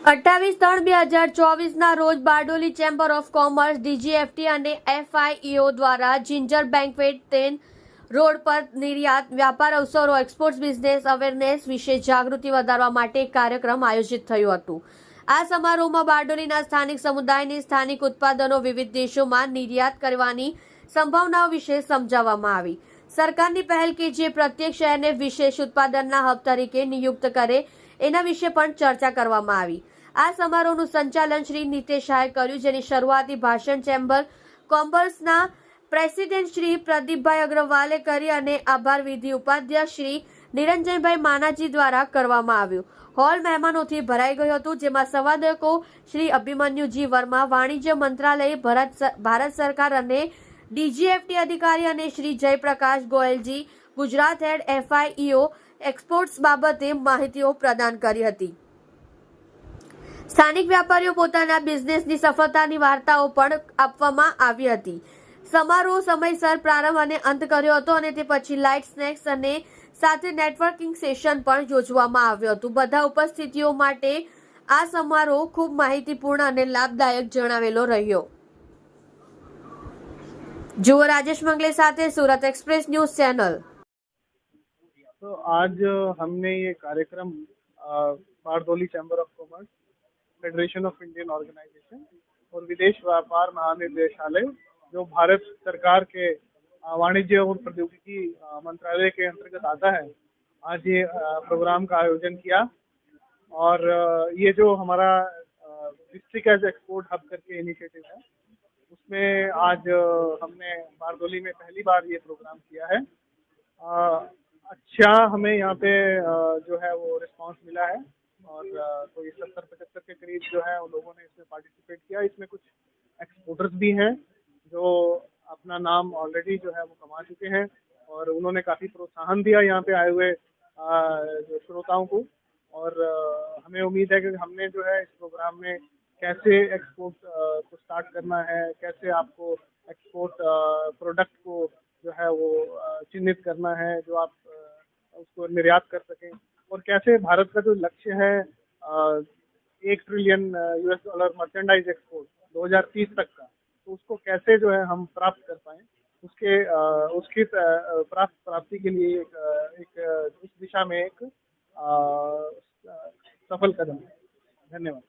અઠ્ઠાવીસ ત્રણ બે હજાર ચોવીસના રોજ Bardoli chamber of commerce, DGFT અને એફઆઈઈઓ દ્વારા જિંજર બેન્કવેટ તેન રોડ પર નિર્યાત વ્યાપાર અવસરો, એક્સપોર્ટ્સ બિઝનેસ અવેરનેસ વિશે જાગૃતિ વધારવા માટે એક કાર્યક્રમ આયોજિત થયું હતું. આ સમારોહમાં બારડોલીના સ્થાનિક સમુદાયની સ્થાનિક ઉત્પાદનો વિવિધ દેશોમાં નિર્યાત કરવાની સંભાવનાઓ વિશે સમજાવવામાં આવી. સરકારની પહેલ કે જે પ્રત્યેક શહેરને વિશેષ ઉત્પાદનના હબ તરીકે નિયુક્ત કરે એના વિશે પણ ચર્ચા કરવામાં આવી. આ સમારોહનું સંચાલન શ્રી નિતેશ શાહે કર્યું, જેની શરૂઆતી ભાષણ ચેમ્બર કોમર્સના પ્રેસિડેન્ટ શ્રી પ્રદીપભાઈ અગ્રવાલે કરી અને આભાર વિધિ ઉપાધ્યક્ષ શ્રી નિરંજનભાઈ માનાજી દ્વારા કરવામાં આવ્યું. હોલ મહેમાનોથી ભરાઈ ગયું હતું, જેમાં સંવાદકો શ્રી અભિમન્યુજી વર્મા, વાણિજ્ય મંત્રાલય, ભારત ભારત સરકાર અને ડીજીએફટી અધિકારી અને Shri Jayprakash Goyalji, Gujarat head FIEO exports બાબતે માહિતીઓ પ્રદાન કરી હતી. સ્થાનિક વેપારીઓ પોતાના બિઝનેસની સફળતાની વાર્તાઓ પણ આપવામાં આવી હતી. સમારોહ સમયસર પ્રારંભ અને અંત કર્યો હતો અને તે પછી લાઇટ સ્નેક્સ અને સાથે નેટવર્કિંગ સેશન પણ યોજવામાં આવ્યું હતું. બધા ઉપસ્થિતિઓ માટે આ સમારોહ ખૂબ માહિતીપૂર્ણ અને લાભદાયક જણાવેલો રહ્યો. જુઓ રાજેશ મંગલે સાથે સુરત એક્સપ્રેસ ન્યૂઝ ચેનલ. तो आज हमने ये कार्यक्रम Bardoli chamber of commerce, federation of Indian organisation और विदेश व्यापार महानिदेशालय, जो भारत सरकार के वाणिज्य और प्रौद्योगिकी मंत्रालय के अंतर्गत आता है, आज ये प्रोग्राम का आयोजन किया। और ये जो हमारा डिस्ट्रिक्ट एज एक्सपोर्ट हब करके इनिशिएटिव है, उसमें आज हमने बारदोली में पहली बार ये प्रोग्राम किया है। अच्छा हमें यहाँ पे जो है वो रिस्पांस मिला है और कोई सत्तर पचहत्तर के करीब जो है उन लोगों ने इसमें पार्टिसिपेट किया। इसमें कुछ एक्सपोर्टर्स भी हैं जो अपना नाम ऑलरेडी जो है वो कमा चुके हैं और उन्होंने काफ़ी प्रोत्साहन दिया यहाँ पे आए हुए जो श्रोताओं को। और हमें उम्मीद है कि हमने जो है इस प्रोग्राम में कैसे एक्सपोर्ट को स्टार्ट करना है, कैसे आपको एक्सपोर्ट प्रोडक्ट को जो है वो चिन्हित करना है, जो आप उसको निर्यात कर सकें। और कैसे भारत का जो लक्ष्य है एक trillion US dollar merchandise export 2030 तक का तो उसको कैसे जो है हम प्राप्त कर पाए? उसके उसकी प्राप्त प्राप्ति के लिए एक एक इस दिशा में एक सफल कदम है। धन्यवाद।